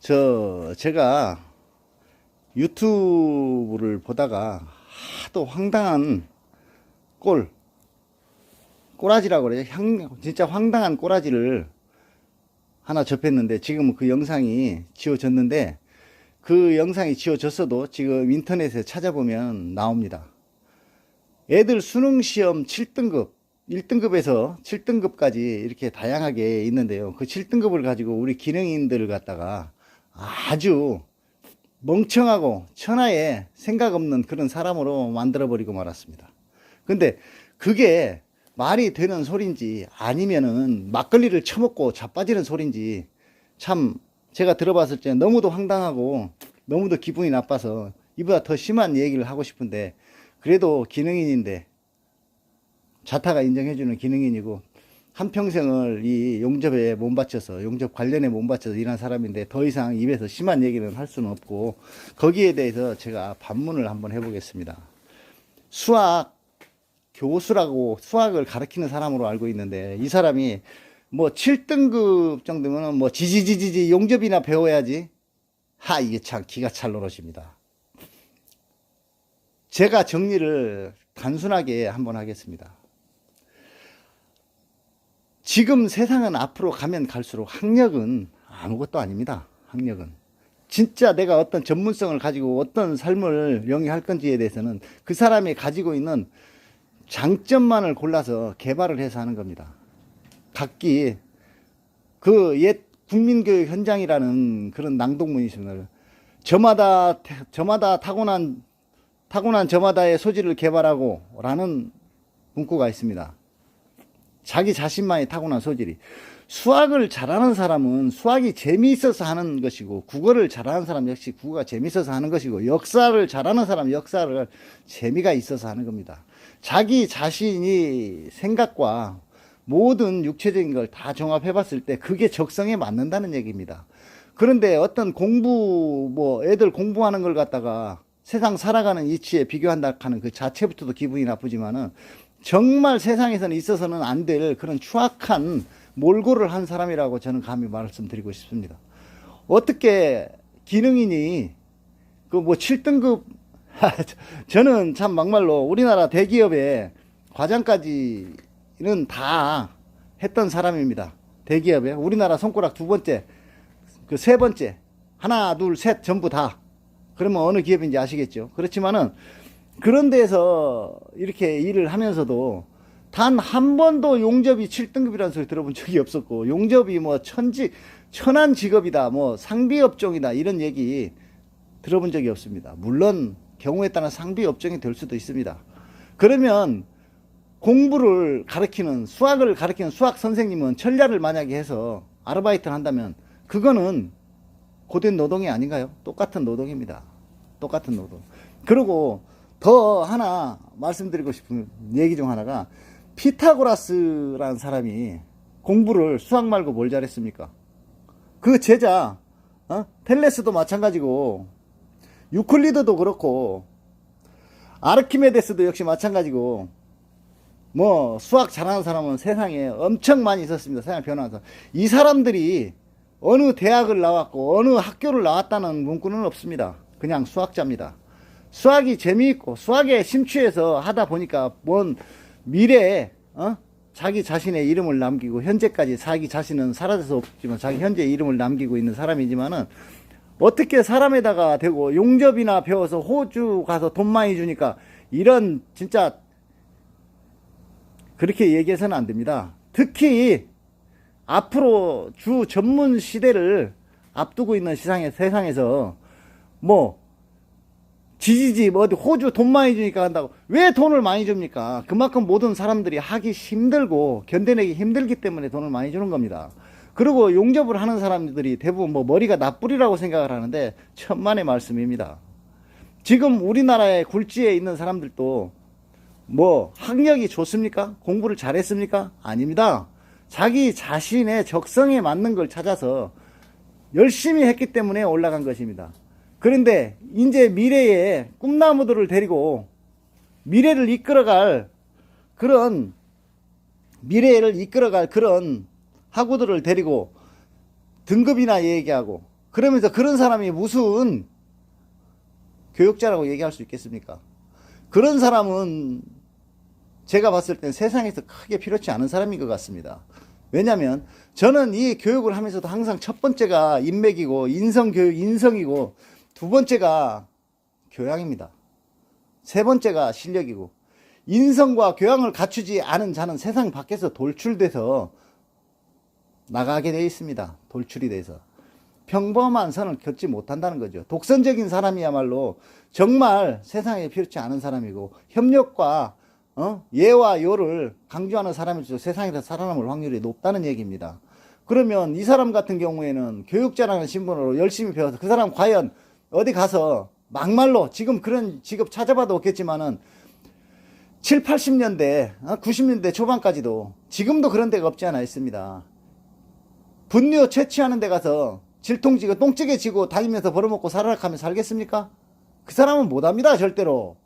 저 제가 유튜브를 보다가 하도 황당한 꼴 꼬라지라고 그래요. 향, 진짜 황당한 꼬라지를 하나 접했는데 지금 그 영상이 지워졌는데 그 영상이 지워졌어도 지금 인터넷에 찾아보면 나옵니다. 애들 수능 시험 7등급, 1등급에서 7등급까지 이렇게 다양하게 있는데요. 그 7등급을 가지고 우리 기능인들을 갖다가 아주 멍청하고 천하에 생각 없는 그런 사람으로 만들어버리고 말았습니다. 근데 그게 말이 되는 소린지 아니면은 막걸리를 처먹고 자빠지는 소린지 참 제가 들어봤을 때 너무도 황당하고 너무도 기분이 나빠서 이보다 더 심한 얘기를 하고 싶은데 그래도 기능인인데 자타가 인정해주는 기능인이고 한평생을 이 용접에 몸 바쳐서 용접 관련에 몸 바쳐서 일한 사람인데 더 이상 입에서 심한 얘기는 할 수는 없고 거기에 대해서 제가 반문을 한번 해보겠습니다. 수학 교수라고 수학을 가르치는 사람으로 알고 있는데 이 사람이 뭐 7등급 정도면 뭐 지지지지지 용접이나 배워야지 하 이게 참 기가 찰 노릇입니다. 제가 정리를 단순하게 한번 하겠습니다. 지금 세상은 앞으로 가면 갈수록 학력은 아무것도 아닙니다. 학력은. 진짜 내가 어떤 전문성을 가지고 어떤 삶을 영위할 건지에 대해서는 그 사람이 가지고 있는 장점만을 골라서 개발을 해서 하는 겁니다. 각기 그 옛 국민교육 현장이라는 그런 낭독문이 있습니다. 저마다 저마다 타고난 타고난 저마다의 소질을 개발하고 라는 문구가 있습니다. 자기 자신만이 타고난 소질이. 수학을 잘하는 사람은 수학이 재미있어서 하는 것이고, 국어를 잘하는 사람 역시 국어가 재미있어서 하는 것이고, 역사를 잘하는 사람 역사를 재미가 있어서 하는 겁니다. 자기 자신이 생각과 모든 육체적인 걸 다 종합해 봤을 때 그게 적성에 맞는다는 얘기입니다. 그런데 어떤 공부, 뭐 애들 공부하는 걸 갖다가 세상 살아가는 이치에 비교한다 하는 그 자체부터도 기분이 나쁘지만은 정말 세상에서는 있어서는 안 될 그런 추악한 몰골을 한 사람이라고 저는 감히 말씀드리고 싶습니다. 어떻게 기능인이 그 뭐 7등급 저는 참 막말로 우리나라 대기업에 과장까지는 다 했던 사람입니다. 대기업에 우리나라 손가락 두 번째 그 세 번째 하나 둘 셋 전부 다 그러면 어느 기업인지 아시겠죠. 그렇지만은 그런 데서 이렇게 일을 하면서도 단 한 번도 용접이 7등급이라는 소리 들어본 적이 없었고 용접이 뭐 천지 천한 직업이다 뭐 상비 업종이다 이런 얘기 들어본 적이 없습니다. 물론 경우에 따라 상비 업종이 될 수도 있습니다. 그러면 공부를 가르치는 수학을 가르치는 수학 선생님은 천자를 만약에 해서 아르바이트를 한다면 그거는 고된 노동이 아닌가요? 똑같은 노동입니다. 똑같은 노동. 그리고 더 하나 말씀드리고 싶은 얘기 중 하나가 피타고라스라는 사람이 공부를 수학 말고 뭘 잘했습니까? 그 제자 어? 텔레스도 마찬가지고 유클리드도 그렇고 아르키메데스도 역시 마찬가지고 뭐 수학 잘하는 사람은 세상에 엄청 많이 있었습니다. 세상 변화해서 이 사람들이 어느 대학을 나왔고 어느 학교를 나왔다는 문구는 없습니다. 그냥 수학자입니다. 수학이 재미있고 수학에 심취해서 하다 보니까 뭔 미래에 어? 자기 자신의 이름을 남기고 현재까지 자기 자신은 사라져서 없지만 자기 현재 이름을 남기고 있는 사람이지만은 어떻게 사람에다가 대고 용접이나 배워서 호주 가서 돈 많이 주니까 이런 진짜 그렇게 얘기해서는 안 됩니다. 특히 앞으로 주 전문 시대를 앞두고 있는 시상에, 세상에서 뭐 지지지 뭐 어디 호주 돈 많이 주니까 한다고 왜 돈을 많이 줍니까? 그만큼 모든 사람들이 하기 힘들고 견뎌내기 힘들기 때문에 돈을 많이 주는 겁니다. 그리고 용접을 하는 사람들이 대부분 뭐 머리가 나쁘리라고 생각을 하는데 천만의 말씀입니다. 지금 우리나라의 굴지에 있는 사람들도 뭐 학력이 좋습니까? 공부를 잘했습니까? 아닙니다. 자기 자신의 적성에 맞는 걸 찾아서 열심히 했기 때문에 올라간 것입니다. 그런데 이제 미래에 꿈나무들을 데리고 미래를 이끌어갈 그런 미래를 이끌어갈 그런 학우들을 데리고 등급이나 얘기하고 그러면서 그런 사람이 무슨 교육자라고 얘기할 수 있겠습니까? 그런 사람은 제가 봤을 땐 세상에서 크게 필요치 않은 사람인 것 같습니다. 왜냐면 저는 이 교육을 하면서도 항상 첫 번째가 인맥이고 인성교육, 인성이고 두 번째가 교양입니다. 세 번째가 실력이고 인성과 교양을 갖추지 않은 자는 세상 밖에서 돌출돼서 나가게 되어 있습니다. 돌출이 돼서. 평범한 선을 걷지 못한다는 거죠. 독선적인 사람이야말로 정말 세상에 필요치 않은 사람이고 협력과 어? 예와 요를 강조하는 사람일수록 세상에서 살아남을 확률이 높다는 얘기입니다. 그러면 이 사람 같은 경우에는 교육자라는 신분으로 열심히 배워서 그 사람 과연 어디 가서 막말로 지금 그런 직업 찾아봐도 없겠지만은 7, 80년대, 90년대 초반까지도 지금도 그런 데가 없지 않아 있습니다. 분뇨 채취하는 데 가서 질통지고 똥찌개 지고 다니면서 벌어먹고 살아가며 살겠습니까? 그 사람은 못합니다, 절대로.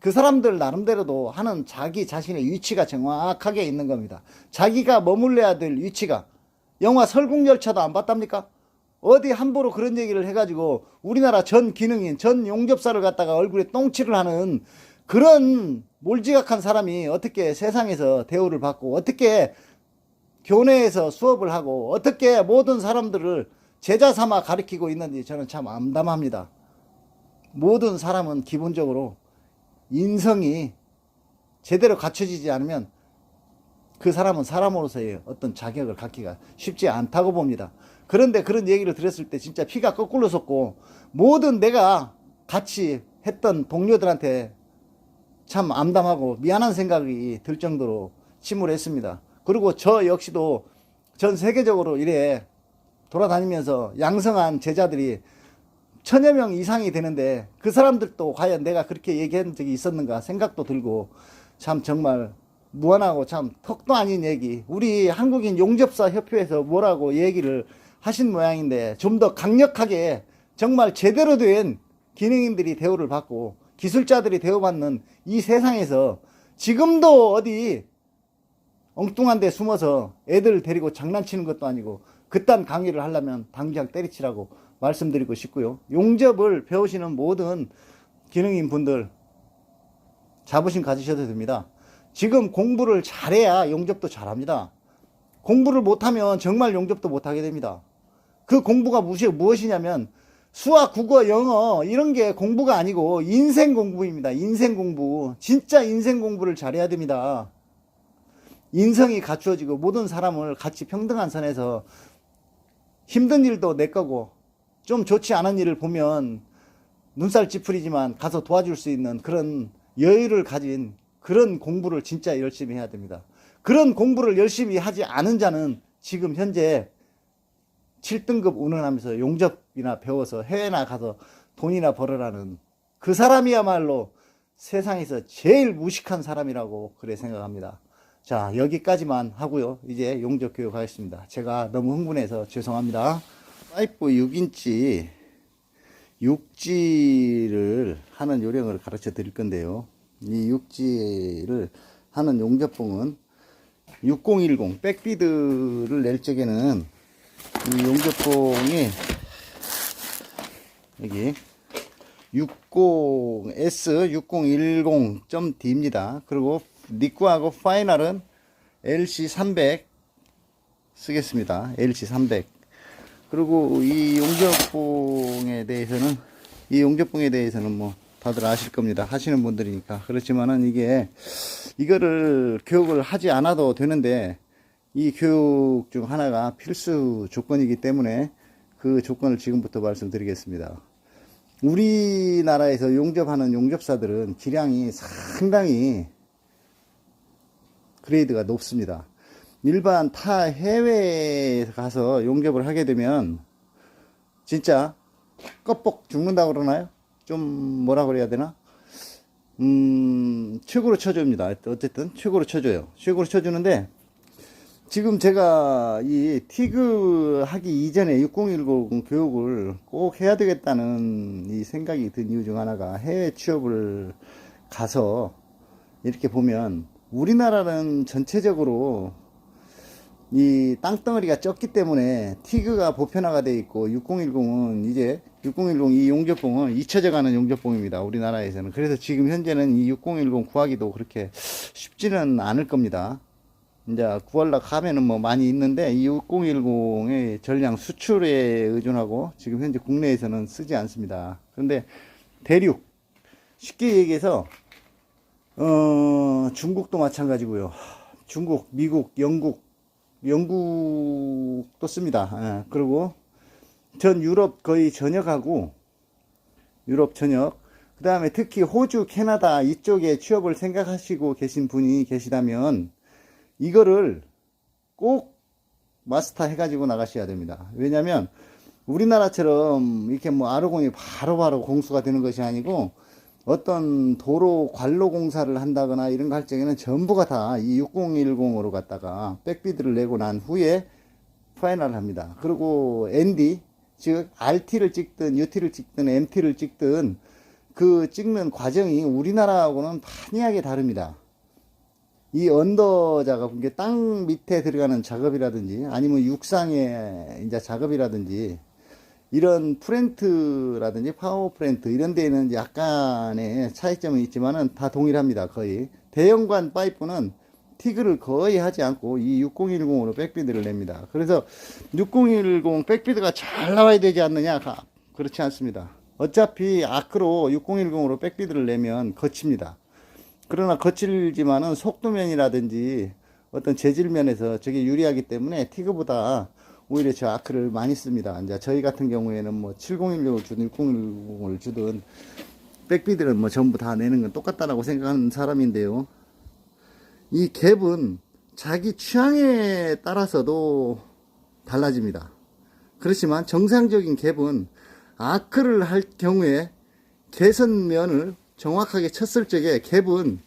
그 사람들 나름대로도 하는 자기 자신의 위치가 정확하게 있는 겁니다. 자기가 머물러야 될 위치가. 영화 설국열차도 안 봤답니까? 어디 함부로 그런 얘기를 해가지고 우리나라 전 기능인, 전 용접사를 갖다가 얼굴에 똥칠을 하는 그런 몰지각한 사람이 어떻게 세상에서 대우를 받고 어떻게 교내에서 수업을 하고 어떻게 모든 사람들을 제자 삼아 가르치고 있는지 저는 참 암담합니다. 모든 사람은 기본적으로 인성이 제대로 갖춰지지 않으면 그 사람은 사람으로서의 어떤 자격을 갖기가 쉽지 않다고 봅니다. 그런데 그런 얘기를 들었을 때 진짜 피가 거꾸로 섰고 모든 내가 같이 했던 동료들한테 참 암담하고 미안한 생각이 들 정도로 침울했습니다. 그리고 저 역시도 전 세계적으로 이래 돌아다니면서 양성한 제자들이 천여 명 이상이 되는데 그 사람들도 과연 내가 그렇게 얘기한 적이 있었는가 생각도 들고 참 정말 무한하고 참 턱도 아닌 얘기 우리 한국인 용접사 협회에서 뭐라고 얘기를 하신 모양인데 좀 더 강력하게 정말 제대로 된 기능인들이 대우를 받고 기술자들이 대우받는 이 세상에서 지금도 어디 엉뚱한 데 숨어서 애들 데리고 장난치는 것도 아니고 그딴 강의를 하려면 당장 때리치라고 말씀드리고 싶고요. 용접을 배우시는 모든 기능인 분들 자부심 가지셔도 됩니다. 지금 공부를 잘해야 용접도 잘합니다. 공부를 못하면 정말 용접도 못하게 됩니다. 그 공부가 무엇이, 무엇이냐면 수학, 국어, 영어 이런 게 공부가 아니고 인생 공부입니다. 인생 공부. 진짜 인생 공부를 잘해야 됩니다. 인성이 갖추어지고 모든 사람을 같이 평등한 선에서 힘든 일도 내 거고 좀 좋지 않은 일을 보면 눈살 찌푸리지만 가서 도와줄 수 있는 그런 여유를 가진 그런 공부를 진짜 열심히 해야 됩니다. 그런 공부를 열심히 하지 않은 자는 지금 현재 7등급 운운하면서 용접이나 배워서 해외나 가서 돈이나 벌어라는 그 사람이야말로 세상에서 제일 무식한 사람이라고 그래 생각합니다. 자, 여기까지만 하고요. 이제 용접 교육 하겠습니다. 제가 너무 흥분해서 죄송합니다. 파이프 6인치 육지를 하는 요령을 가르쳐 드릴 건데요. 이 육지를 하는 용접봉은 6010 백비드를 낼 적에는 이 용접봉이 여기 60S6010.D입니다. 그리고 니꾸하고 파이널은 LC300 쓰겠습니다. LC300. 그리고 이 용접봉에 대해서는 이 용접봉에 대해서는 뭐 다들 아실 겁니다. 하시는 분들이니까. 그렇지만은 이게 이거를 교육을 하지 않아도 되는데 이 교육 중 하나가 필수 조건이기 때문에 그 조건을 지금부터 말씀드리겠습니다. 우리나라에서 용접하는 용접사들은 기량이 상당히 그레이드가 높습니다. 일반 타 해외에 가서 용접을 하게 되면 진짜 껍복 죽는다고 그러나요? 좀 뭐라 그래야 되나? 음, 최고로 쳐줍니다. 어쨌든 최고로 쳐줘요. 최고로 쳐주는데 지금 제가 이 티그 하기 이전에 6010 교육을 꼭 해야 되겠다는 이 생각이 든 이유 중 하나가 해외 취업을 가서 이렇게 보면 우리나라는 전체적으로 이 땅덩어리가 적기 때문에 티그가 보편화가 돼 있고 6010은 이제 6010 이 용접봉은 잊혀져 가는 용접봉입니다. 우리나라에서는. 그래서 지금 현재는 이 6010 구하기도 그렇게 쉽지는 않을 겁니다. 이제 구하려고 하면은 뭐 많이 있는데 이 6010의 전량 수출에 의존하고 지금 현재 국내에서는 쓰지 않습니다. 그런데 대륙 쉽게 얘기해서 어 중국도 마찬가지고요. 중국, 미국, 영국, 영국도 씁니다. 예, 그리고 전 유럽 거의 전역하고 유럽 전역 그 다음에 특히 호주, 캐나다 이쪽에 취업을 생각하시고 계신 분이 계시다면 이거를 꼭 마스터 해가지고 나가셔야 됩니다. 왜냐면 우리나라처럼 이렇게 뭐 아르곤이 바로바로 공수가 되는 것이 아니고 어떤 도로 관로 공사를 한다거나 이런 거 할 적에는 전부가 다 이 6010으로 갖다가 백비드를 내고 난 후에 파이널을 합니다. 그리고 ND 즉 RT를 찍든 UT를 찍든 MT를 찍든 그 찍는 과정이 우리나라하고는 판이하게 다릅니다. 이 언더 작업, 땅 밑에 들어가는 작업이라든지 아니면 육상의 이제 작업이라든지 이런 프렌트라든지 파워 프렌트 이런 데에는 약간의 차이점은 있지만은 다 동일합니다. 거의 대형관 파이프는 티그를 거의 하지 않고 이 6010으로 백비드를 냅니다. 그래서 6010 백비드가 잘 나와야 되지 않느냐? 그렇지 않습니다. 어차피 아크로 6010으로 백비드를 내면 거칩니다. 그러나 거칠지만은 속도면이라든지 어떤 재질면에서 저게 유리하기 때문에 티그보다 오히려 저 아크를 많이 씁니다. 이제 저희 같은 경우에는 뭐 7016을 주든 6010을 주든 백비들은 뭐 전부 다 내는 건 똑같다라고 생각하는 사람인데요. 이 갭은 자기 취향에 따라서도 달라집니다. 그렇지만 정상적인 갭은 아크를 할 경우에 개선면을 정확하게 쳤을 적에 갭은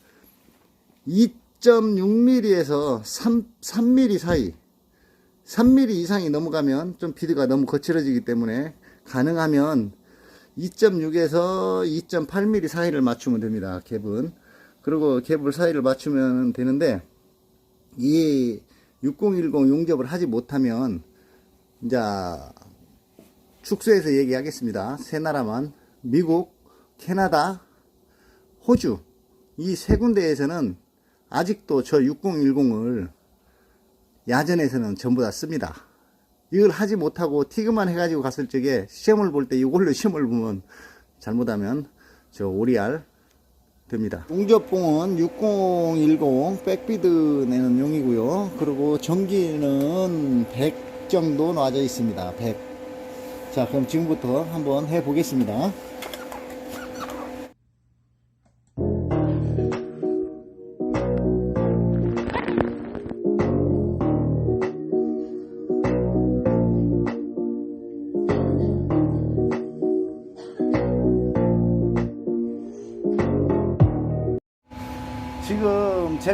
2.6mm에서 3, 3mm 사이 3mm 이상이 넘어가면 좀 비드가 너무 거칠어지기 때문에 가능하면 2.6에서 2.8mm 사이를 맞추면 됩니다. 갭은. 그리고 갭을 사이를 맞추면 되는데 이 6010 용접을 하지 못하면 이제 축소해서 얘기하겠습니다. 세 나라만 미국, 캐나다, 호주 이 세 군데에서는 아직도 저 6010을 야전에서는 전부 다 씁니다. 이걸 하지 못하고 티그만 해가지고 갔을 적에 시험을 볼 때 이걸로 시험을 보면 잘못하면 저 오리알 됩니다. 용접봉은 6010 백비드 내는 용이고요. 그리고 전기는 100 정도 놔져 있습니다. 100. 자, 그럼 지금부터 한번 해 보겠습니다.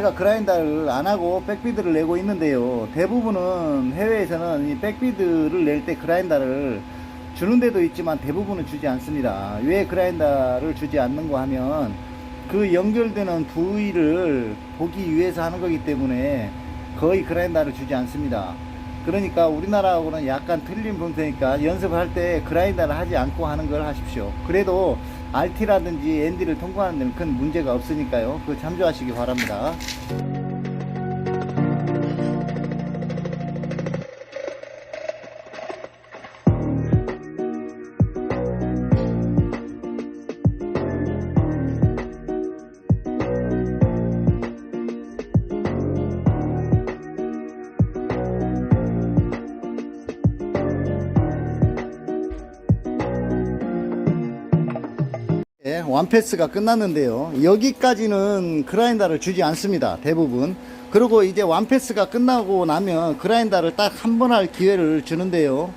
제가 그라인더를 안 하고 백비드를 내고 있는데요. 대부분은 해외에서는 이 백비드를 낼 때 그라인더를 주는 데도 있지만 대부분은 주지 않습니다. 왜 그라인더를 주지 않는가 하면 그 연결되는 부위를 보기 위해서 하는 거기 때문에 거의 그라인더를 주지 않습니다. 그러니까 우리나라하고는 약간 틀린 분석이니까 연습을 할때 그라인더를 하지 않고 하는 걸 하십시오. 그래도 RT라든지 ND를 통과하는 데는 큰 문제가 없으니까요. 그 참조하시기 바랍니다. 완패스가 끝났는데요. 여기까지는 그라인더를 주지 않습니다. 대부분. 그리고 이제 완패스가 끝나고 나면 그라인더를 딱 한 번 할 기회를 주는데요.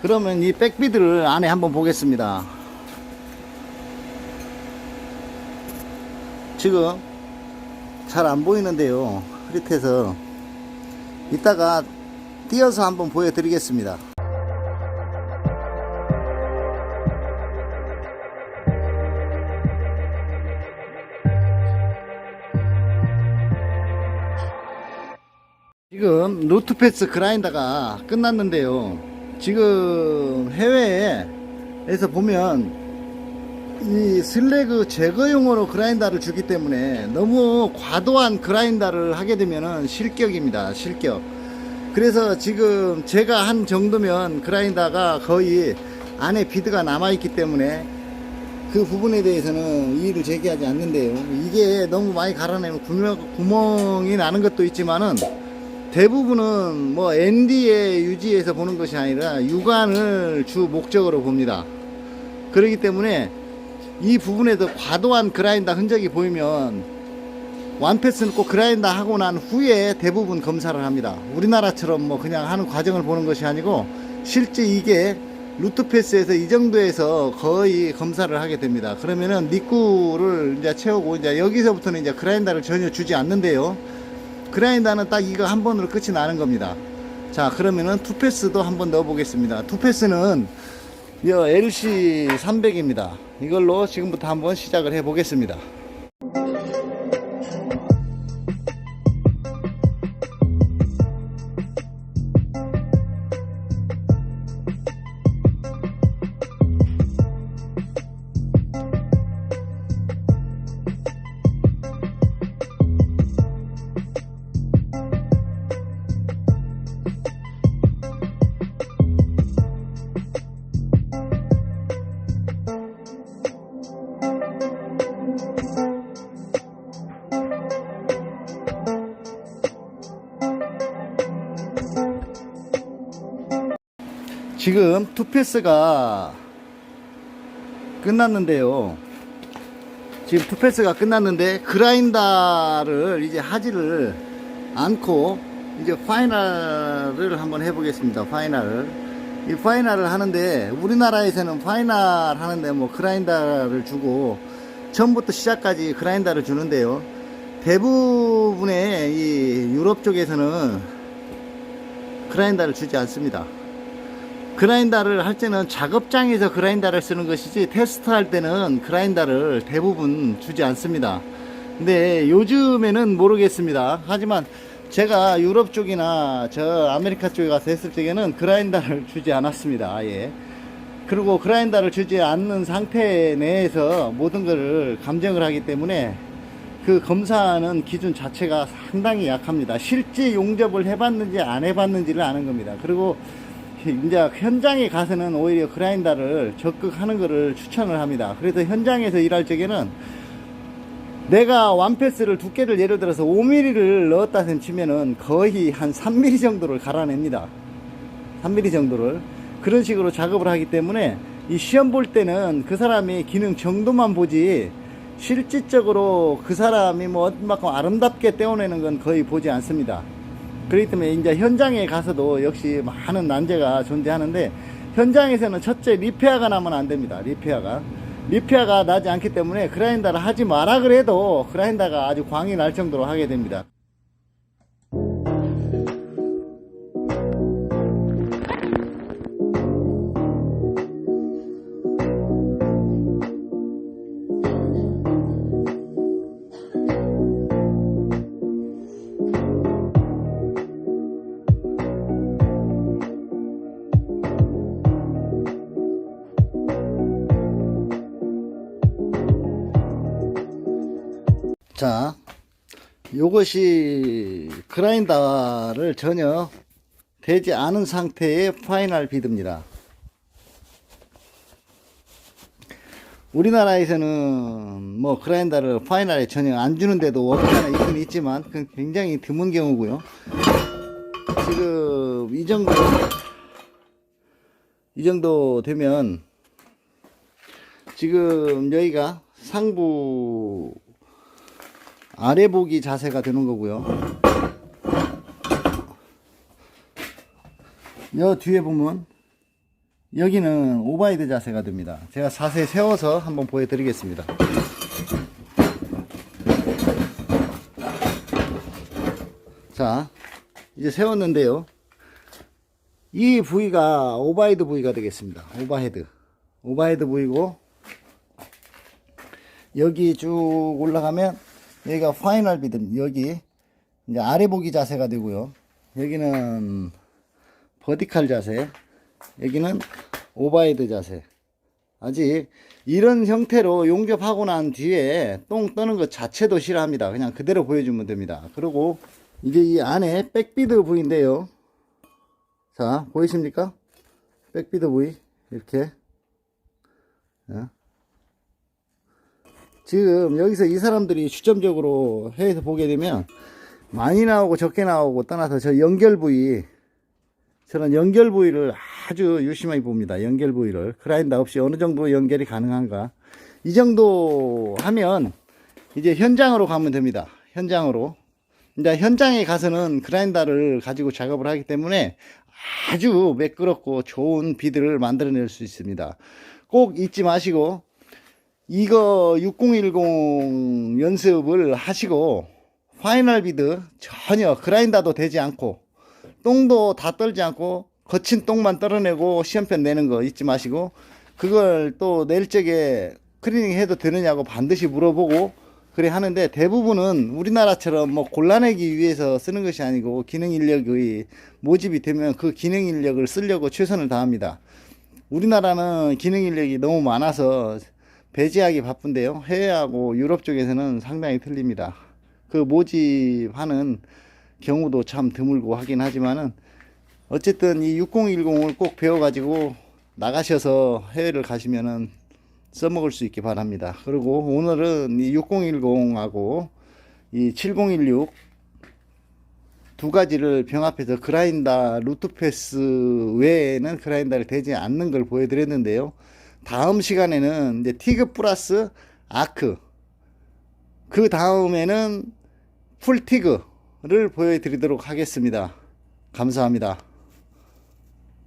그러면 이 백비드를 안에 한번 보겠습니다. 지금 잘 안 보이는데요. 흐릿해서 이따가 띄어서 한번 보여드리겠습니다. 지금 노트패스 그라인더가 끝났는데요. 지금 해외에서 보면 이 슬래그 제거용으로 그라인더를 주기 때문에 너무 과도한 그라인더를 하게 되면은 실격입니다. 실격. 그래서 지금 제가 한 정도면 그라인더가 거의 안에 비드가 남아 있기 때문에 그 부분에 대해서는 이의를 제기하지 않는데요. 이게 너무 많이 갈아내면 구멍, 구멍이 나는 것도 있지만은 대부분은 뭐 ND에 유지해서 보는 것이 아니라 육안을 주 목적으로 봅니다. 그렇기 때문에 이 부분에도 과도한 그라인더 흔적이 보이면 완패스는 꼭 그라인더 하고 난 후에 대부분 검사를 합니다. 우리나라처럼 뭐 그냥 하는 과정을 보는 것이 아니고 실제 이게 루트 패스에서 이 정도에서 거의 검사를 하게 됩니다. 그러면은 니꾸를 이제 채우고 이제 여기서부터는 이제 그라인더를 전혀 주지 않는데요. 그라인더는 딱 이거 한 번으로 끝이 나는 겁니다. 자, 그러면은 투패스도 한번 넣어 보겠습니다. 투패스는 이 LC 300입니다. 이걸로 지금부터 한번 시작을 해 보겠습니다. 지금 투패스가 끝났는데요. 지금 투패스가 끝났는데 그라인더를 이제 하지를 않고 이제 파이널을 한번 해보겠습니다. 파이널을 이 파이널을 하는데 우리나라에서는 파이널 하는데 뭐 그라인더를 주고 처음부터 시작까지 그라인더를 주는데요. 대부분의 이 유럽 쪽에서는 그라인더를 주지 않습니다. 그라인더를 할 때는 작업장에서 그라인더를 쓰는 것이지 테스트 할 때는 그라인더를 대부분 주지 않습니다. 근데 요즘에는 모르겠습니다. 하지만 제가 유럽 쪽이나 저 아메리카 쪽에 가서 했을 때에는 그라인더를 주지 않았습니다. 아예. 그리고 그라인더를 주지 않는 상태 내에서 모든 것을 감정을 하기 때문에 그 검사하는 기준 자체가 상당히 약합니다. 실제 용접을 해봤는지 안 해봤는지를 아는 겁니다. 그리고 이제 현장에 가서는 오히려 그라인더를 적극 하는 것을 추천을 합니다. 그래서 현장에서 일할 적에는 내가 완패스를 두께를 예를 들어서 5mm를 넣었다 치면은 거의 한 3mm 정도를 갈아냅니다. 3mm 정도를. 그런 식으로 작업을 하기 때문에 이 시험 볼 때는 그 사람의 기능 정도만 보지 실질적으로 그 사람이 뭐 얼마큼 아름답게 떼어내는 건 거의 보지 않습니다. 그렇기 때문에 이제 현장에 가서도 역시 많은 난제가 존재하는데 현장에서는 첫째 리페어가 나면 안 됩니다. 리페어가 리페어가 나지 않기 때문에 그라인더를 하지 마라 그래도 그라인더가 아주 광이 날 정도로 하게 됩니다. 자, 요것이 그라인더를 전혀 되지 않은 상태의 파이널 비드입니다. 우리나라에서는 뭐 그라인더를 파이널에 전혀 안 주는데도 없잖아 있긴 있지만 굉장히 드문 경우고요. 지금 이 정도 이 정도 되면 지금 여기가 상부 아래 보기 자세가 되는 거고요. 여 뒤에 보면 여기는 오바이드 자세가 됩니다. 제가 자세 세워서 한번 보여드리겠습니다. 자, 이제 세웠는데요. 이 부위가 오바이드 부위가 되겠습니다. 오바헤드. 오바헤드 부위고 여기 쭉 올라가면 여기가 파이널 비드 여기 이제 아래 보기 자세가 되고요 여기는 버티칼 자세, 여기는 오바이드 자세. 아직 이런 형태로 용접하고 난 뒤에 똥 떠는 것 자체도 싫어합니다. 그냥 그대로 보여주면 됩니다. 그리고 이제 이 안에 백비드 부위인데요. 자, 보이십니까? 백비드 부위. 이렇게. 자. 지금 여기서 이 사람들이 주점적으로 해서 보게 되면 많이 나오고 적게 나오고 떠나서 저 연결 부위 저는 연결 부위를 아주 유심하게 봅니다. 연결 부위를 그라인더 없이 어느 정도 연결이 가능한가 이 정도 하면 이제 현장으로 가면 됩니다. 현장으로 이제 현장에 가서는 그라인더를 가지고 작업을 하기 때문에 아주 매끄럽고 좋은 비드를 만들어낼 수 있습니다. 꼭 잊지 마시고 이거 6010 연습을 하시고 파이널 비드 전혀 그라인더도 되지 않고 똥도 다 떨지 않고 거친 똥만 떨어내고 시험편 내는 거 잊지 마시고 그걸 또낼 적에 클리닝 해도 되느냐고 반드시 물어보고 그래 하는데 대부분은 우리나라처럼 뭐 골라내기 위해서 쓰는 것이 아니고 기능 인력의 모집이 되면 그 기능 인력을 쓰려고 최선을 다합니다. 우리나라는 기능 인력이 너무 많아서 배제하기 바쁜데요. 해외하고 유럽 쪽에서는 상당히 틀립니다. 그 모집하는 경우도 참 드물고 하긴 하지만은 어쨌든 이 6010을 꼭 배워가지고 나가셔서 해외를 가시면은 써먹을 수 있게 바랍니다. 그리고 오늘은 이 6010하고 이 7016 두 가지를 병합해서 그라인더 루트패스 외에는 그라인더를 되지 않는 걸 보여드렸는데요. 다음 시간에는 이제 티그 플러스 아크 그 다음에는 풀티그를 보여드리도록 하겠습니다. 감사합니다.